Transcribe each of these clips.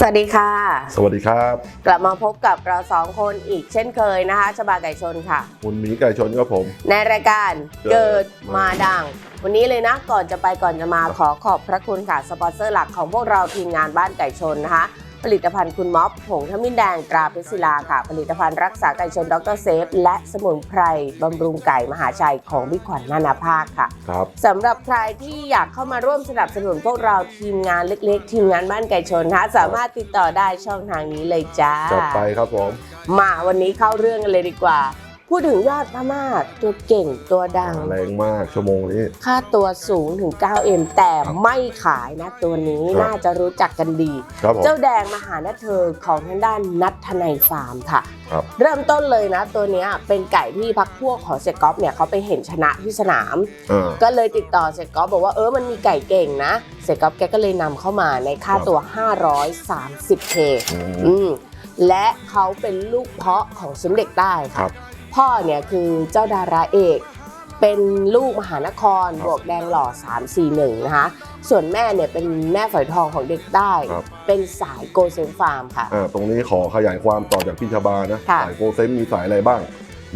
สวัสดีค่ะ สวัสดีครับ กลับมาพบกับเราสองคนอีกเช่นเคยนะคะ ชบาไก่ชนค่ะ คุณหมีไก่ชนครับผม ในรายการเกิเกิดดมามาดัง วันนี้เลยนะ ก่อนจะไปก่อนจะมาขอขอบพระคุณค่ะ สปอนเซอร์หลักของพวกเราทีมงานบ้านไก่ชนนะคะ ผลิตภัณฑ์คุณม็อบผงทมินแดงตราเพชรศิลาค่ะ ผลิตภัณฑ์รักษาไก่ชนดรเซฟ และสมุนไพรบำรุงไก่มหาชัยของบิ๊กขวัญนานาภาคค่ะครับสำหรับใครที่อยากเข้ามาร่วมสนับสนุนพวกเราทีมงานเล็ก ๆ ทีมงานบ้านไก่ชนนะคะสามารถติดต่อได้ช่องทางนี้เลยจ้าจัดไปครับผมมาวันนี้เข้าเรื่องกันเลยดีกว่า พูดถึงยอดพม่าตัวเก่งตัวดัง แรงมากชั่วโมงนี้ ค่าตัวสูงถึง 9M แต่ครับไม่ขายนะตัวนี้ครับน่าจะรู้จักกันดี ครับผมเจ้าแดงมหานาเธอของทางด้านนัททนายฟาร์มค่ะ ครับ เริ่มต้นเลยนะตัวเนี้ยเป็นไก่ที่พักพวกของเซกอฟเนี่ยเขาไปเห็นชนะที่สนาม อ่า ก็เลยติดต่อเซกอฟบอกว่าเออมันมีไก่เก่งนะเซกอฟแกก็เลยนำเข้ามาในค่าตัว 530k อืม อืมและเขาเป็นลูกเพาะของสมเด็จใต้คค่ะรับ พ่อเนี่ยคือเจ้าดาราเอก เป็นลูกมหานครครับบวกแดงหล่อ 341 นะคะ ส่วนแม่เนี่ยเป็นแม่ฝอยทองของเด็กใต้ ครับ เป็นสายโกเซนฟาร์มค่ะ อ่าตรงนี้ขอขยายความต่อจากพี่ชบานะ ค่ะสายโกเซมมีสายอะไรบ้าง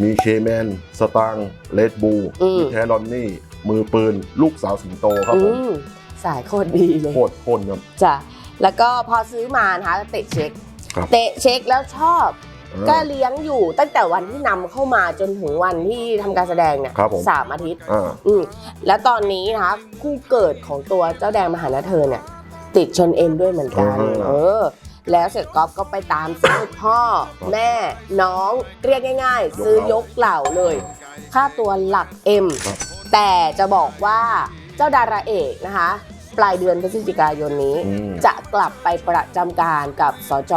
มีเคแมน สตางเลดบูอืม มีแทรอนนี่ มือปืน ลูกสาวสิงโตครับผมอืมสายโคตรดีเลย โคตรพ่นครับ จ้ะแล้วก็พอซื้อมานะคะเตะเช็ค ครับ เตะเช็คแล้วชอบอ่า ก็เลี้ยงอยู่ตั้งแต่วันที่นำเข้ามาจนถึงวันที่ทำการแสดงเนี่ยครับผมสามอาทิตย์อ่าอืมแล้วตอนนี้นะคะคู่เกิดของตัวเจ้าแดงมหานาเธอเนี่ย ติดชนเอ็นด้วยเหมือนกันอ่าเออ แล้วเสร็จก๊อฟก็ไปตามซื้อพ่อครับแม่น้องเรียกง่ายยกๆซื้อยกเหล่าเลย ค่าตัวหลักเอ็มครับแต่จะบอกว่าเจ้าดาราเอกนะคะปลายเดือนพฤศจิกายนนี้อืมจะกลับไปประจำการกับสจ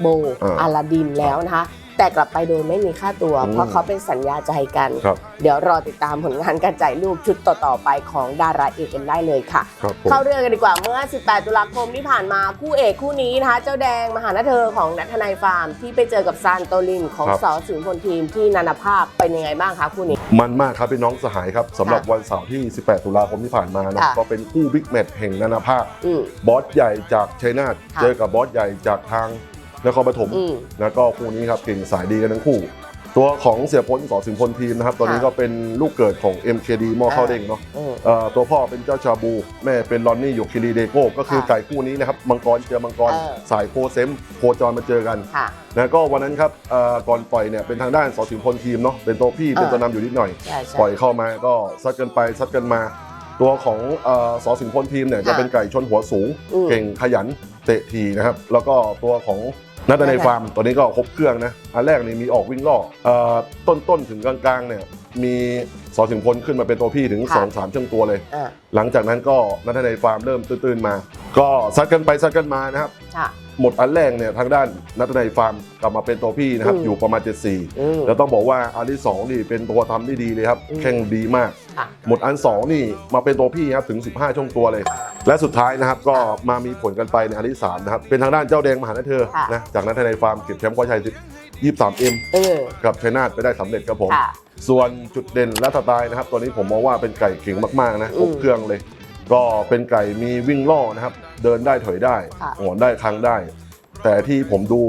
โบอ่าอาลาดินแล้วนะคะ แต่กลับไปโดยไม่มีค่าตัวอืมเพราะเขาเป็นสัญญาใจกันครับเดี๋ยวรอติดตามผลงานการจ่ายลูกชุดต่อ ๆ ไปของดาราเอกกันได้เลยค่ะครับผมเข้าเรื่องกันดีกว่าเมื่อ 18 ตุลาคมที่ผ่านมาคู่เอกคู่นี้นะคะ เจ้าแดงมหานาเธอของนัทนายฟาร์ม ที่ไปเจอกับซานโตลินของครับสอสิงห์พลทีมที่นานาภาพเป็นยังไงบ้างคะคู่นี้ มันมากครับพี่น้องสหายครับสำหรับค่ะวันเสาร์ที่ 18 ตุลาคมที่ผ่านมานะค่ะก็เป็นคู่บิ๊กแมตช์แห่งนานาภาคอืมบอสใหญ่จากชัยนาทค่ะเจอกับบอสใหญ่จากทาง นครปฐมอืมแล้วก็คู่นี้ครับเก่งสายดีกันทั้งคู่ ตัวของเสียพ้นสอสิงห์พลทีมนะครับตอนนี้ค่ะก็เป็นลูกเกิดของ MKD หม้อข้าวเด้งเนาะ อืม เอ่อตัวพ่อเป็นเจ้าชาบู แม่เป็นลอนนี่หยกคิรีเดโก้ก็คือค่ะไก่คู่นี้นะครับมังกรเจอมังกรเออ สายโคเซมโคจรมาเจอกันค่ะ นะก็วันนั้นครับเอ่อก่อนปล่อยเนี่ยเป็นทางด้านสอสิงห์พลทีมเนาะเป็นตัวพี่เป็นเออตัวนำอยู่นิดหน่อย ใช่ใช่ ปล่อยเข้ามาก็ซัดกันไปซัดกันมา ตัวของเออสอสิงห์พลทีมเนี่ยจะค่ะเป็นไก่ชนหัวสูง อืม เก่งขยันเตะทีนะครับแล้วก็ตัวของ นัตในค่ะฟาร์มตัวนี้ก็ครบเครื่องนะอันแรกนี่มีออกวิ่งล่อเอ่อต้นต้นๆถึงกลางๆเนี่ยมีสอสิงห์พลขึ้นมาเป็นตัวพี่ถึงค่ะ2 3ช่วงตัวเลยอ่าหลังจากนั้นก็นัตในฟาร์มเริ่มตื่นๆมา ก็ซัดกันไปซัดกันมานะครับค่ะหมดอันแรกเนี่ยทางด้านนัตในฟาร์มกลับมาเป็นตัวพี่นะครับอืมอยู่ประมาณ 74อืมแล้วต้องบอกว่าอันที่สองนี่เป็นตัวทำได้ดีเลยครับอืมแข่งดีมากค่ะหมดอันสองนี่มาเป็นตัวพี่ครับถึง 15 ช่วงตัวเลย และสุดท้ายนะครับก็มามีผลกันไปในอันที่สามนะครับเป็นทางด้านเจ้าแดงมหานาเธอค่ะ นะจากนั้นทนายฟาร์มเก็บแชมป์คว้าชัย23 M เออ กับชัยนาทไปได้สำเร็จครับผม ค่ะ ส่วนจุดเด่นและสไตล์นะครับตัวนี้ผมมองว่าเป็นไก่เก่งมากๆนะครบอืมเครื่องเลย ก็เป็นไก่มีวิ่งล่อนะครับ เดินได้ถอยได้ค่ะหอนได้ค้างได้ แต่ที่ผมดู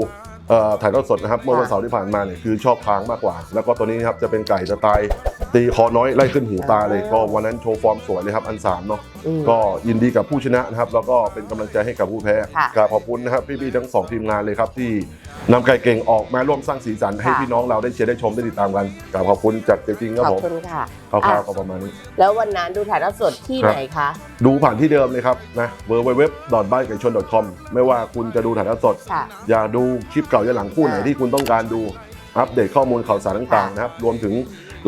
เอ่อถ่ายทอดสดนะครับเมื่อวันค่ะ เสาร์ที่ผ่านมาเนี่ยคือชอบค้างมากกว่า แล้วก็ตัวนี้นะครับจะเป็นไก่สไตล์ ตีคอน้อยไล่ขึ้นหูตาเลยอ่าก็วันนั้นโชว์ฟอร์มสวยเลยครับอันสามเนาะอืมก็ยินดีกับผู้ชนะนะครับ แล้วก็เป็นกำลังใจให้กับผู้แพ้ค่ะกราบขอบคุณนะครับพี่ๆทั้งสองทีมงานเลยครับที่นำไก่เก่งออกมาร่วมสร้างสีสันให้ค่ะพี่น้องเราได้เชียร์ได้ชมได้ติดตามกันกราบขอบคุณจากใจจริงครับขอผบมคุณค่ะคร่าวอะๆก็ประมาณนี้ แล้ววันนั้นดูถ่ายทอดสดที่ครับไหนคะดูผ่านที่เดิมเลยครับนะ w w w b a n g a i c h o n c o m ไม่ว่าคุณจะดูถ่ายทอดสดค่ะอย่าดูคลิปเก่าย้อนหลังคู่ไหนอ่าที่คุณต้องการดูอัปเดตข้อมูลข่าวสารต่างๆค่ะนะครับรวมถึง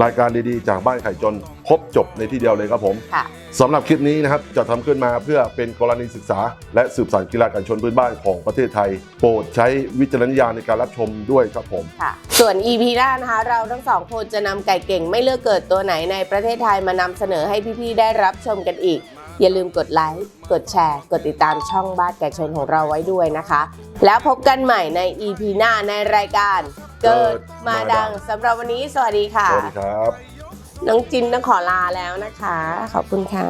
รายการดีๆ จากบ้านไข่จนครบจบในที่เดียวเลยครับผมค่ะ สำหรับคลิปนี้นะครับจะทำขึ้นมาเพื่อเป็นกรณีศึกษา และสืบสานกีฬาไก่ชนพื้นบ้านของประเทศไทย โปรดใช้วิจารณญาณในการรับชมด้วยครับผม ค่ะ ส่วน EP หน้านะคะ เราทั้งสองคนจะนำไก่เก่งไม่เลือกเกิดตัวไหนในประเทศไทยมานำเสนอให้พี่ๆได้รับชมกันอีก อย่าลืมกดไลค์ กดแชร์ กดติดตามช่องบ้านไก่ชนของเราไว้ด้วยนะคะ แล้วพบกันใหม่ใน EP หน้าในรายการ เกิดมาดังสำหรับวันนี้สวัสดีค่ะ สวัสดีครับ น้องจินต้องขอลาแล้วนะคะ ขอบคุณค่ะ